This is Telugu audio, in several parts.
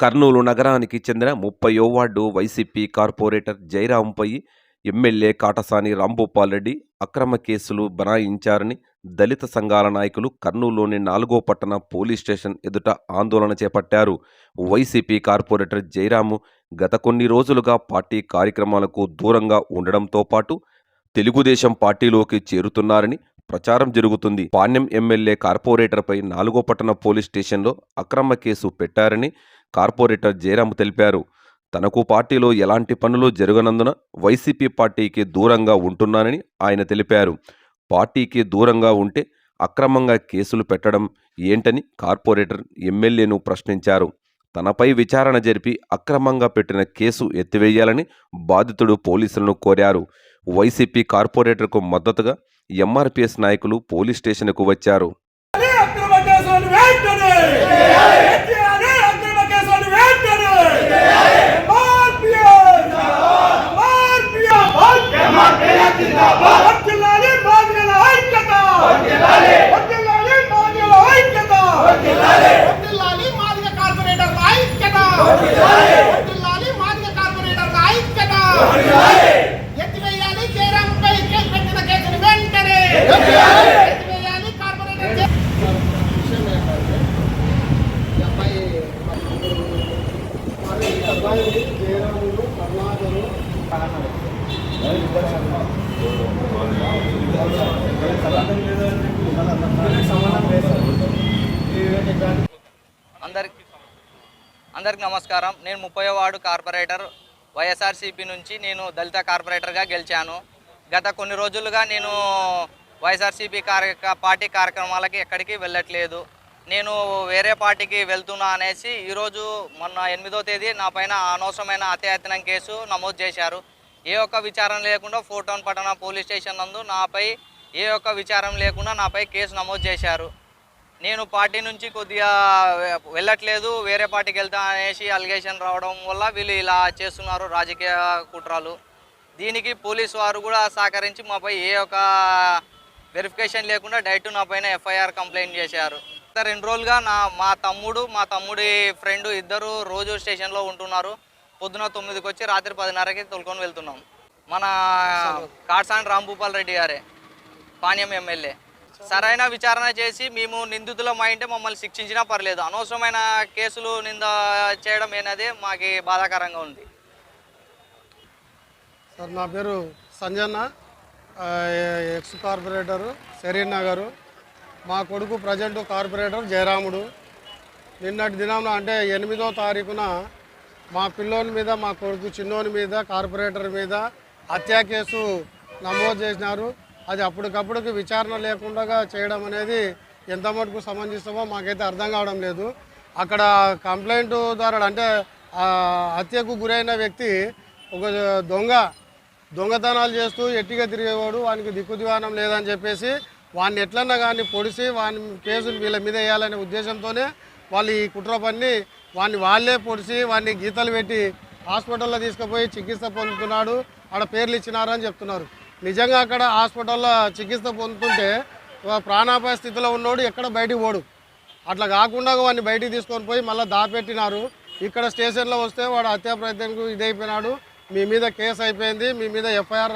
కర్నూలు నగరానికి చెందిన ముప్పై వార్డు వైసీపీ కార్పొరేటర్ జయరాంపై ఎమ్మెల్యే కాటసాని రాంభూపాల్ రెడ్డి అక్రమ కేసులు బనాయించారని దళిత సంఘాల నాయకులు కర్నూలులోని నాలుగో పట్టణ పోలీస్ స్టేషన్ ఎదుట ఆందోళన చేపట్టారు. వైసీపీ కార్పొరేటర్ జయరాము గత కొన్ని రోజులుగా పార్టీ కార్యక్రమాలకు దూరంగా ఉండడంతో పాటు తెలుగుదేశం పార్టీలోకి చేరుతున్నారని ప్రచారం జరుగుతుంది. పాణ్యం ఎమ్మెల్యే కార్పొరేటర్పై నాలుగో పట్టణ పోలీస్ స్టేషన్లో అక్రమ కేసు పెట్టారని కార్పొరేటర్ జయరాం తెలిపారు. తనకు పార్టీలో ఎలాంటి పనులు జరగనందున వైసీపీ పార్టీకి దూరంగా ఉంటున్నానని ఆయన తెలిపారు. పార్టీకి దూరంగా ఉంటే అక్రమంగా కేసులు పెట్టడం ఏంటని కార్పొరేటర్ ఎమ్మెల్యేను ప్రశ్నించారు. తనపై విచారణ జరిపి అక్రమంగా పెట్టిన కేసు ఎత్తివేయాలని బాధితుడు పోలీసులను కోరారు. వైసీపీ కార్పొరేటర్కు మద్దతుగా ఎంఆర్పీఎస్ నాయకులు పోలీస్ స్టేషన్కు వచ్చారు అక్రమ కేసులను వెంటనే ఎత్తివేయాలి అక్రమ కేసులను వెంటనే ఎంఆర్పిఎస్ వర్ధిల్లాలి మాదిగల ఐక్యత. వర్ధిల్లాలి. మాదిగల ఐక్యత. వర్ధిల్లాలి. మాదిగ కార్పొరేటర్ ఐక్యత. వర్ధిల్లాలి. మాదిగ కార్పొరేటర్ ఐక్యత. ఎత్తివేయాలి జయరాంపై కేసు పెట్టిన కేసును వెంటనే. ఎత్తివేయాలి. కార్పొరేటర్ జయ- అందరికి అందరికి నమస్కారం. నేను ముప్పై వార్డు కార్పొరేటర్. వైఎస్ఆర్సీపీ నుంచి నేను దళిత కార్పొరేటర్గా గెలిచాను. గత కొన్ని రోజులుగా నేను వైఎస్ఆర్సీపీ కార్య పార్టీ కార్యక్రమాలకి ఎక్కడికి వెళ్ళట్లేదు. నేను వేరే పార్టీకి వెళ్తున్నా అనేసి ఈరోజు మొన్న ఎనిమిదో తేదీ నా పైన అనవసరమైన అత్యాయతనం కేసు నమోదు చేశారు. ఏ ఒక్క విచారణ లేకుండా ఫోటోన్ పట్టణ పోలీస్ స్టేషన్ నందు నాపై ఏ ఒక్క విచారం లేకుండా నాపై కేసు నమోదు చేశారు. నేను పార్టీ నుంచి కొద్దిగా వెళ్ళట్లేదు వేరే పార్టీకి వెళ్తా అనేసి అలిగేషన్ రావడం వల్ల వీళ్ళు ఇలా చేస్తున్నారు రాజకీయ కుట్రాలు. దీనికి పోలీస్ వారు కూడా సహకరించి మాపై ఏ ఒక్క వెరిఫికేషన్ లేకుండా డైరెక్ట్ నా పైన ఎఫ్ఐఆర్ కంప్లైంట్ చేశారు. రెండు రోజులుగా నా మా తమ్ముడు మా తమ్ముడి ఫ్రెండ్ ఇద్దరు రోజు స్టేషన్లో ఉంటున్నారు. పొద్దున తొమ్మిదికి వచ్చి రాత్రి పదిన్నరకి తొలుకొని వెళ్తున్నాం. మన కాట్సాని రాంభూపాల్ రెడ్డి గారే పాణ్యం ఎమ్మెల్యే. సరైన విచారణ చేసి మేము నిందితులం అయింటే మమ్మల్ని శిక్షించినా పర్లేదు. అనవసరమైన కేసులు నింద చేయడం అనేది మాకు బాధాకరంగా ఉంది. సార్ నా పేరు సంజన్న ఎక్స్ కార్పొరేటరు సెరీన్ నగరు. మా కొడుకు ప్రజెంట్ కార్పొరేటర్ జయరాముడు. నిన్నటి దినం అంటే ఎనిమిదో తారీఖున మా పిల్లోని మీద మా కొడుకు చిన్నోని మీద కార్పొరేటర్ మీద హత్యా కేసు నమోదు చేసినారు. అది అప్పటికప్పుడుకి విచారణ లేకుండా చేయడం అనేది ఎంత మటుకు సమంజసమో మాకైతే అర్థం కావడం లేదు. అక్కడ కంప్లైంట్ ద్వారా అంటే హత్యకు గురైన వ్యక్తి ఒక దొంగ దొంగతనాలు చేస్తూ ఎట్టిగా తిరిగేవాడు వానికి దిక్కుదివానం లేదని చెప్పేసి వాడిని ఎట్లన్నా కానీ పొడిసి వాని కేసులు వీళ్ళ మీద వేయాలనే ఉద్దేశంతోనే వాళ్ళు ఈ కుట్ర పన్ని వాడిని వాళ్ళే పొడిచి వాడిని గీతలు పెట్టి హాస్పిటల్లో తీసుకుపోయి చికిత్స పొందుతున్నాడు. ఆడ పేర్లు ఇచ్చినారని చెప్తున్నారు. నిజంగా అక్కడ హాస్పిటల్లో చికిత్స పొందుతుంటే వా- ప్రాణాపాయ స్థితిలో ఉన్నోడు ఎక్కడ బయటికి పోడు. అట్లా కాకుండా వాడిని బయటికి తీసుకొని పోయి మళ్ళీ దాపెట్టినారు. ఇక్కడ స్టేషన్లో వస్తే వాడు హత్యా ప్రయత్నంకు ఇదైపోయినాడు. మీ మీద కేసు అయిపోయింది మీ మీద ఎఫ్ఐఆర్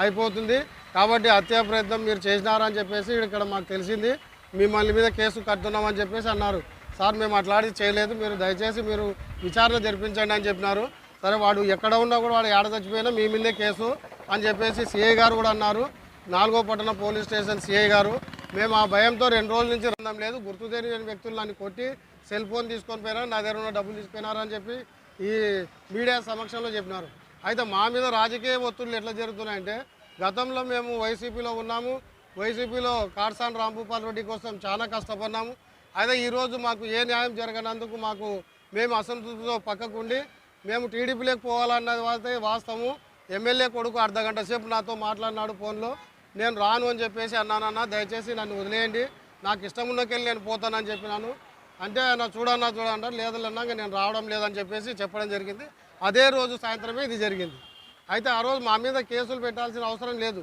అయిపోతుంది. కాబట్టి హత్యా ప్రయత్నం మీరు చేసినారని చెప్పేసి ఇక్కడ మాకు తెలిసింది. మిమ్మల్ని మీద కేసు కడుతున్నామని చెప్పేసి అన్నారు. సార్ మేము అట్లాంటిది చేయలేదు. మీరు దయచేసి మీరు విచారణ జరిపించండి అని చెప్పినారు. సరే వాడు ఎక్కడ ఉన్నా కూడా వాడు ఏడ చచ్చిపోయినా మీ మీదే కేసు అని చెప్పేసి సిఐ గారు కూడా అన్నారు. నాలుగో పట్టణ పోలీస్ స్టేషన్ సిఐ గారు. మేము ఆ భయంతో రెండు రోజుల నుంచి రందం లేదు. గుర్తు తెలియని వ్యక్తులు నన్ను కొట్టి సెల్ ఫోన్ తీసుకొని పోయినారు నా దగ్గర ఉన్న డబ్బులు తీసుకుపోయినారు అని చెప్పి ఈ మీడియా సమక్షంలో చెప్పినారు. అయితే మా మీద రాజకీయ ఒత్తిళ్ళు ఎట్లా జరుగుతున్నాయంటే గతంలో మేము వైసీపీలో ఉన్నాము. వైసీపీలో కాట్సాన్ రాంభూపాల్ రెడ్డి కోసం చాలా కష్టపడినాము. అయితే ఈరోజు మాకు ఏ న్యాయం జరగనందుకు మాకు మేము అసంతృప్తితో పక్కకుండి మేము టీడీపీలోకి పోవాలన్నది అయితే వాస్తవము. ఎమ్మెల్యే కొడుకు అర్ధ గంట సేపు నాతో మాట్లాడినాడు ఫోన్లో. నేను రాను అని చెప్పేసి అన్నానన్నా దయచేసి నన్ను వదిలేయండి. నాకు ఇష్టం ఉన్నకెళ్ళి నేను పోతానని చెప్పినాను. అంటే ఆయన చూడన్నా చూడన్నా లేదన్నాక నేను రావడం లేదని చెప్పేసి చెప్పడం జరిగింది. అదే రోజు సాయంత్రమే ఇది జరిగింది. అయితే ఆ రోజు మా మీద కేసులు పెట్టాల్సిన అవసరం లేదు.